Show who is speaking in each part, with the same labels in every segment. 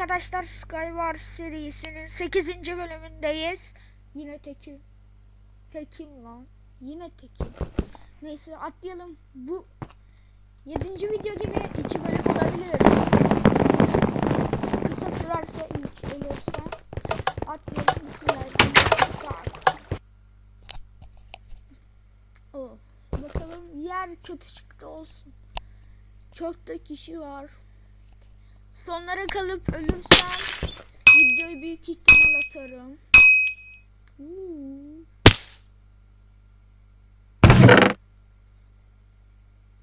Speaker 1: arkadaşlar Skywars serisinin 8. bölümündeyiz. Yine tekim. Tekim lan. Yine tekim. Neyse atlayalım. Bu 7. video gibi 2 bölüm olabilir. Kısa sürerse ilk ölürse atlayalım. Bismillahirrahmanirrahim. Oh. Bakalım yer kötü çıktı olsun. Çok da kişi var. Sonlara kalıp ölürsem videoyu büyük ihtimal atarım. Hmm.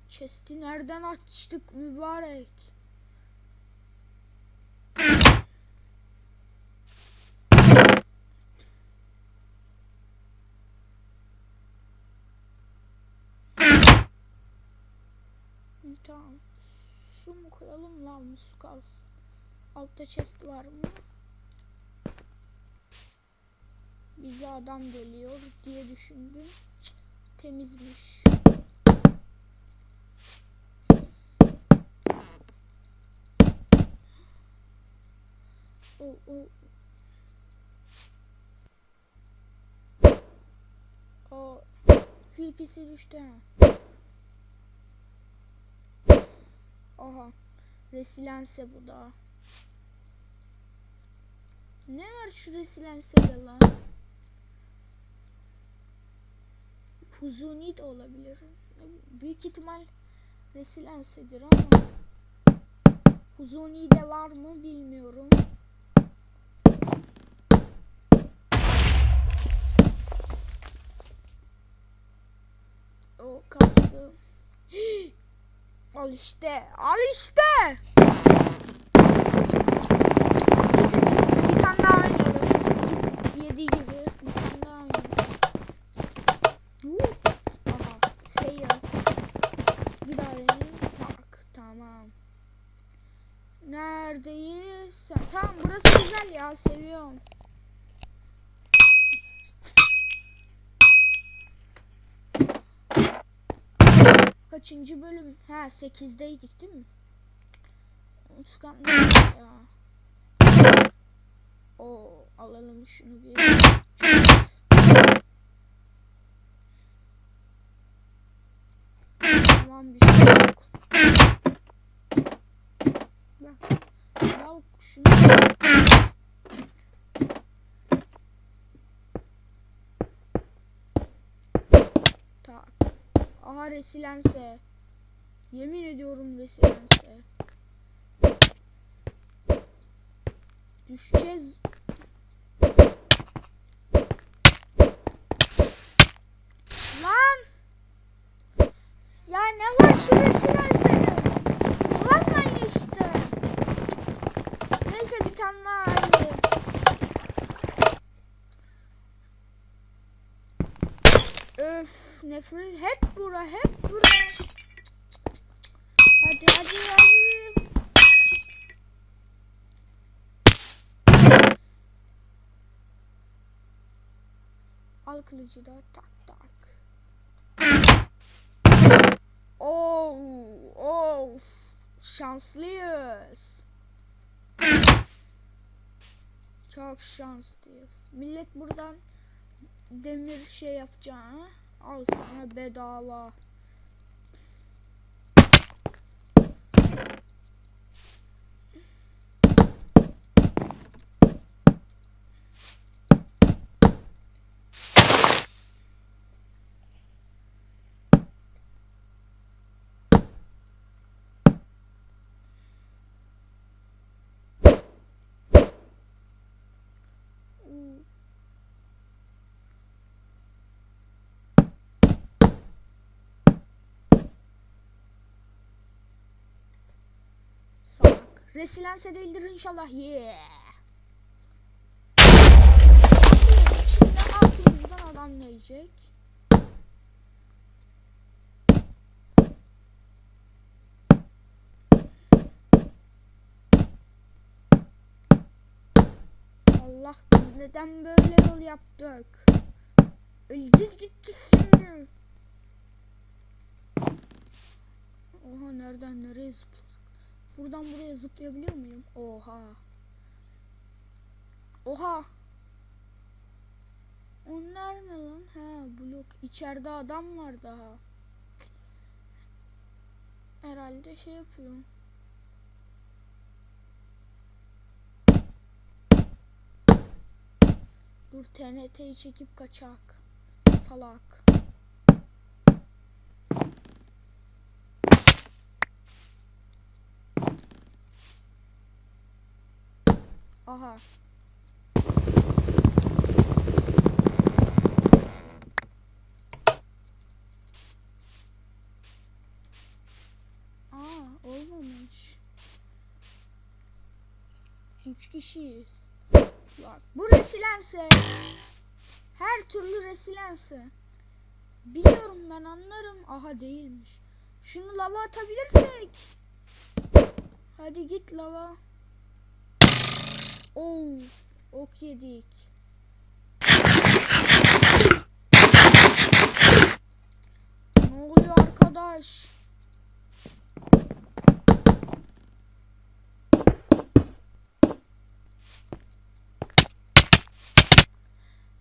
Speaker 1: Chest'i nereden açtık mübarek? Tamam. Su mu koyalım lan mı su kalsın. Altta chest var mı? Bize adam geliyor diye düşündüm. Temizmiş. O o o düştü ha. Aha. Resilense bu da. Ne var şu resilense lan? Huzuni de olabilir. Büyük ihtimal resilensedir ama Huzuni de var mı bilmiyorum. O kastı. Al işte. Al işte. Bir tane daha oynayalım. Yedi gibi. Bir tane daha. Huu. Aha. Fail. Bir daha deneyim. Tak. Tamam. Neredeyiz? Tamam burası güzel ya. Seviyorum. Kaçıncı bölüm? Ha 8'deydik değil mi? Unutkan ya. O alalım şunu bir şey yok. Bak. Ya şunu. Tak. Aha resilense. Yemin ediyorum resilense. Düşeceğiz. Lan! Ya ne var şu resilense? Kullanmayın işte. Neyse bir tane daha. Öf nefret hep bura hep bura. Hadi hadi hadi. Al kılıcı da tak tak. Oh, oh, şanslıyız. Çok şanslıyız. Millet buradan demir şey yapacağını al sana bedava. Oo. Salak. Resilense değildir inşallah. Yeah. Şimdi altımızdan adam gelecek. Allah biz neden böyle yol yaptık? Öleceğiz gideceğiz şimdi. Oha nereden nereye zıpladık? Buradan buraya zıplayabiliyor muyum? Oha. Oha. Onlar ne lan? Ha blok. İçeride adam var daha. Herhalde şey yapıyor. Dur TNT'yi çekip kaçak. Salak. Aha. Aa olmamış. Üç kişiyiz. Bak bu resilense. Her türlü resilense. Biliyorum ben anlarım. Aha değilmiş. Şunu lava atabilirsek. Hadi git lava. Oo, ok yedik. Ne oluyor arkadaş?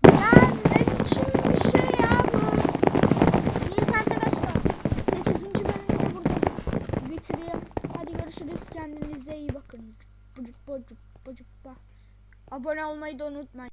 Speaker 1: Ya ne biçim bir şey ya bu? Neyse arkadaşlar. 8. bölümü de burada bitireyim. Hadi görüşürüz. Kendinize iyi bakın. Bucuk bucuk bucuk. Abone olmayı da unutmayın.